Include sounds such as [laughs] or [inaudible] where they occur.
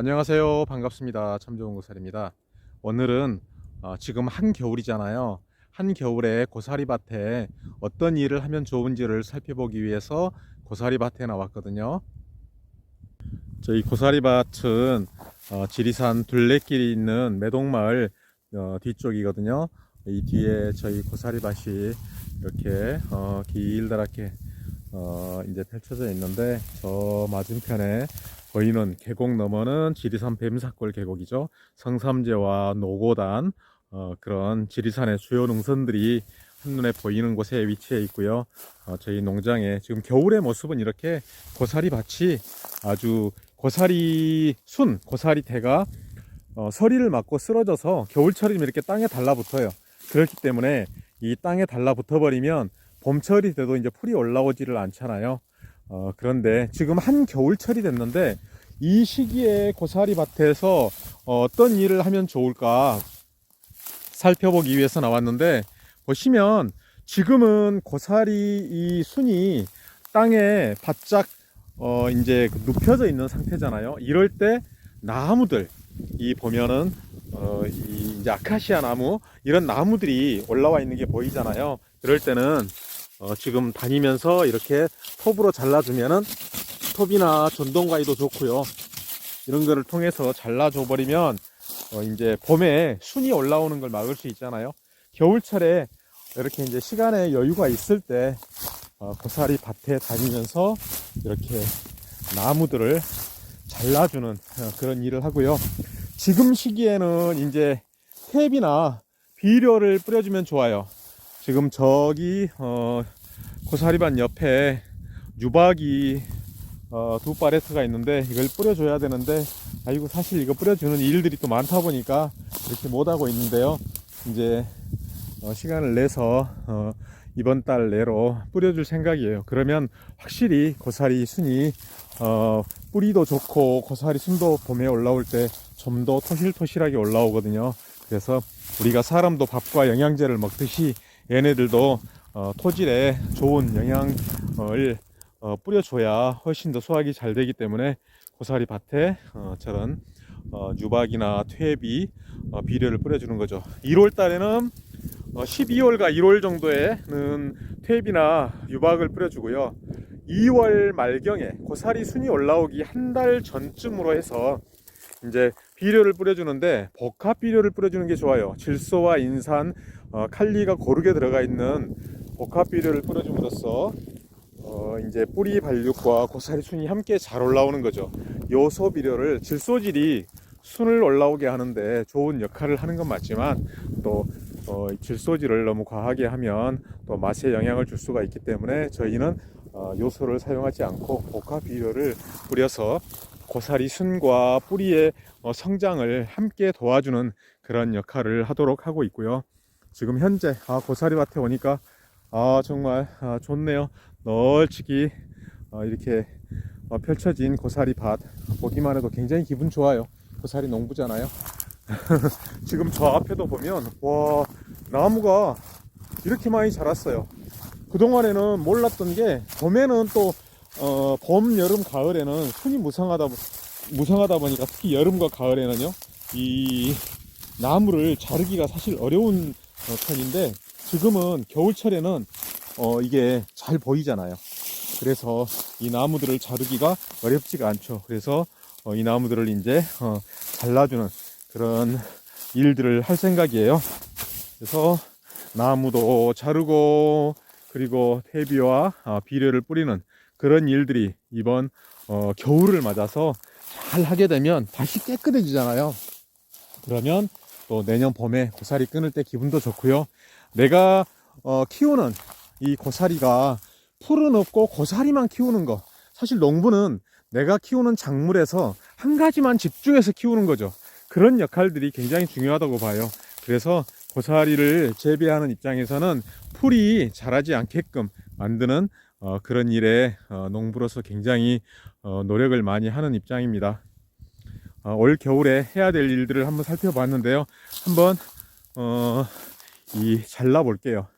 안녕하세요. 반갑습니다. 참 좋은 고사리입니다. 오늘은 어, 지금 한겨울이잖아요. 한겨울에 고사리 밭에 어떤 일을 하면 좋은지를 살펴보기 위해서 고사리 밭에 나왔거든요. 저희 고사리 밭은 어, 지리산 둘레길이 있는 매동마을 어, 뒤쪽이거든요. 이 뒤에 저희 고사리 밭이 이렇게 어, 길다랗게 어, 이제 펼쳐져 있는데 저 맞은편에 보이는 계곡 너머는 지리산 뱀사골 계곡이죠. 성삼제와 노고단 어, 그런 지리산의 주요 능선들이 한눈에 보이는 곳에 위치해 있고요. 어, 저희 농장에 지금 겨울의 모습은 이렇게 고사리 밭이 아주 고사리 순, 고사리 대가 어, 서리를 맞고 쓰러져서 겨울철이면 이렇게 땅에 달라붙어요. 그렇기 때문에 이 땅에 달라붙어 버리면 봄철이 돼도 이제 풀이 올라오지를 않잖아요. 어, 그런데 지금 한 겨울철이 됐는데 이 시기에 고사리 밭에서 어떤 일을 하면 좋을까 살펴보기 위해서 나왔는데 보시면 지금은 고사리 이 순이 땅에 바짝 어 이제 그 눕혀져 있는 상태잖아요. 이럴 때 나무들 이 보면은 어이 이제 아카시아 나무 이런 나무들이 올라와 있는 게 보이잖아요. 그럴 때는 어 지금 다니면서 이렇게 톱으로 잘라주면은 톱이나 전동가위도 좋고요. 이런 거를 통해서 잘라줘 버리면 어 이제 봄에 순이 올라오는 걸 막을 수 있잖아요. 겨울철에 이렇게 이제 시간에 여유가 있을 때 어, 고사리 밭에 다니면서 이렇게 나무들을 잘라주는 어, 그런 일을 하고요. 지금 시기에는 이제 탭이나 비료를 뿌려주면 좋아요. 지금 저기 어, 고사리밭 옆에 유박이 어, 두 파레트가 있는데 이걸 뿌려줘야 되는데 아이고 사실 이거 뿌려주는 일들이 또 많다 보니까 이렇게 못하고 있는데요. 이제 어, 시간을 내서 어, 이번 달 내로 뿌려줄 생각이에요. 그러면 확실히 고사리 순이 어, 뿌리도 좋고 고사리 순도 봄에 올라올 때 좀 더 토실토실하게 올라오거든요. 그래서 우리가 사람도 밥과 영양제를 먹듯이 얘네들도 어, 토질에 좋은 영양을 어, 뿌려줘야 훨씬 더 수확이 잘 되기 때문에 고사리 밭에 어, 저런 어, 유박이나 퇴비 어, 비료를 뿌려주는 거죠. 1월 달에는 어, 12월과 1월 정도에는 퇴비나 유박을 뿌려주고요. 2월 말경에 고사리 순이 올라오기 한 달 전쯤으로 해서 이제 비료를 뿌려주는데 복합 비료를 뿌려주는 게 좋아요. 질소와 인산, 어, 칼리가 고르게 들어가 있는 복합 비료를 뿌려줌으로써 어, 이제 뿌리 발육과 고사리 순이 함께 잘 올라오는 거죠. 요소 비료를 질소질이 순을 올라오게 하는데 좋은 역할을 하는 건 맞지만 또 어, 질소질을 너무 과하게 하면 또 맛에 영향을 줄 수가 있기 때문에 저희는 어, 요소를 사용하지 않고 복합 비료를 뿌려서 고사리 순과 뿌리의 어, 성장을 함께 도와주는 그런 역할을 하도록 하고 있고요. 지금 현재 아, 고사리 밭에 오니까 아 정말 아, 좋네요. 널찍이 어, 이렇게 어, 펼쳐진 고사리 밭 보기만 해도 굉장히 기분 좋아요. 고사리 농부잖아요. [laughs] 지금 저 앞에도 보면 와 나무가 이렇게 많이 자랐어요. 그동안에는 몰랐던 게 봄에는 또 어, 봄, 여름, 가을에는 순이 무성하다 보- 무성하다 보니까 특히 여름과 가을에는요 이 나무를 자르기가 사실 어려운 어, 편인데 지금은 겨울철에는 어, 이게 잘 보이잖아요. 그래서 이 나무들을 자르기가 어렵지가 않죠. 그래서 어, 이 나무들을 이제 어, 잘라주는 그런 일들을 할 생각이에요. 그래서 나무도 자르고 그리고 퇴비와 아, 비료를 뿌리는 그런 일들이 이번 어, 겨울을 맞아서 잘 하게 되면 다시 깨끗해지잖아요. 그러면 또 내년 봄에 고사리 끊을 때 기분도 좋고요. 내가 어, 키우는 이 고사리가 풀은 없고 고사리만 키우는 거. 사실 농부는 내가 키우는 작물에서 한 가지만 집중해서 키우는 거죠. 그런 역할들이 굉장히 중요하다고 봐요. 그래서 고사리를 재배하는 입장에서는 풀이 자라지 않게끔 만드는 어, 그런 일에 어, 농부로서 굉장히 어, 노력을 많이 하는 입장입니다. 어, 올 겨울에 해야 될 일들을 한번 살펴봤는데요. 한번 어, 이 잘라 볼게요.